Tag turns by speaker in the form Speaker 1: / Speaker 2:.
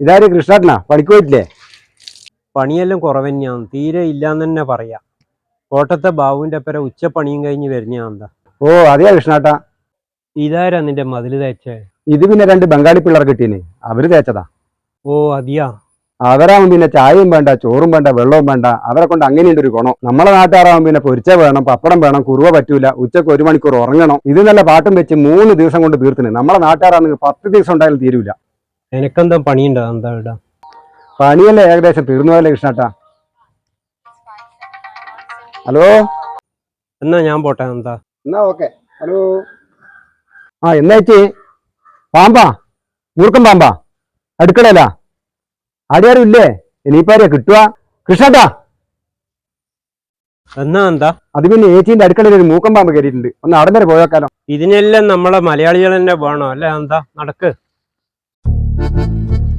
Speaker 1: ഇതാര് കൃഷ്ണാട്ടനാ? പണിക്ക് പോയിട്ടില്ലേ?
Speaker 2: പണിയെല്ലാം കുറവന്നെയാണ് തീരെ ഇല്ലാന്ന് തന്നെ പറയാം. കോട്ടത്തെ ബാബുവിന്റെ ഉച്ച ഉച്ചപ്പണിയും കഴിഞ്ഞ് വരുന്നതാ
Speaker 1: ഓ അതെയാ കൃഷ്ണാട്ട.
Speaker 2: ഇതാരാ നിന്റെ മതിൽ തേച്ചേ?
Speaker 1: ഇത് പിന്നെ രണ്ട് ബംഗാളി പിള്ളേർ കിട്ടീന്. അവർ തേച്ചതാ.
Speaker 2: ഓ അതിയാ.
Speaker 1: അവരാകും പിന്നെ ചായയും വേണ്ട ചോറും വേണ്ട വെള്ളവും വേണ്ട. അവരെ കൊണ്ട് അങ്ങനെയുണ്ട് ഒരു ഗുണം. നമ്മളെ നാട്ടുകാരാകും പിന്നെ പൊരിച്ച വേണം പപ്പടം വേണം കുറുവ പറ്റൂല ഉച്ചയ്ക്ക് ഒരു മണിക്കൂർ ഉറങ്ങണം. ഇത് നല്ല പാട്ടും വെച്ച് മൂന്ന് ദിവസം കൊണ്ട് തീർത്തിന്. നമ്മളെ നാട്ടുകാരാണെങ്കിൽ പത്ത് ദിവസം ഉണ്ടായാലും തീരൂല.
Speaker 2: എനക്കെന്താ പണിയുണ്ടോ? എന്താ ഇടാ
Speaker 1: പണിയല്ലേ ഏകദേശം? തീർന്നു പോലെ കൃഷ്ണട്ടാ? ഹലോ?
Speaker 2: എന്നാ ഞാൻ പോട്ടെ എന്താ?
Speaker 1: എന്നാ ഓക്കെ. ഹലോ? ആ എന്നാ ചേച്ചി? പാമ്പാ? മൂർക്കം പാമ്പാ? അടുക്കളല്ല ആടിയാരും ഇല്ലേ? ഇനിയിപ്പാരെയാ കിട്ടുക? കൃഷ്ണട്ടാ?
Speaker 2: എന്നാ എന്താ?
Speaker 1: അത് പിന്നെ ഏച്ചീന്റെ അടുക്കളയിൽ ഒരു മൂക്കം പാമ്പ് കയറിയിട്ടുണ്ട്. ഒന്ന് അവിടെ വരെ പോയേക്കാലോ
Speaker 2: ഇതിനെല്ലാം നമ്മളെ മലയാളികൾ തന്നെ വേണോ? അല്ലെ എന്താ? നടക്ക്. Música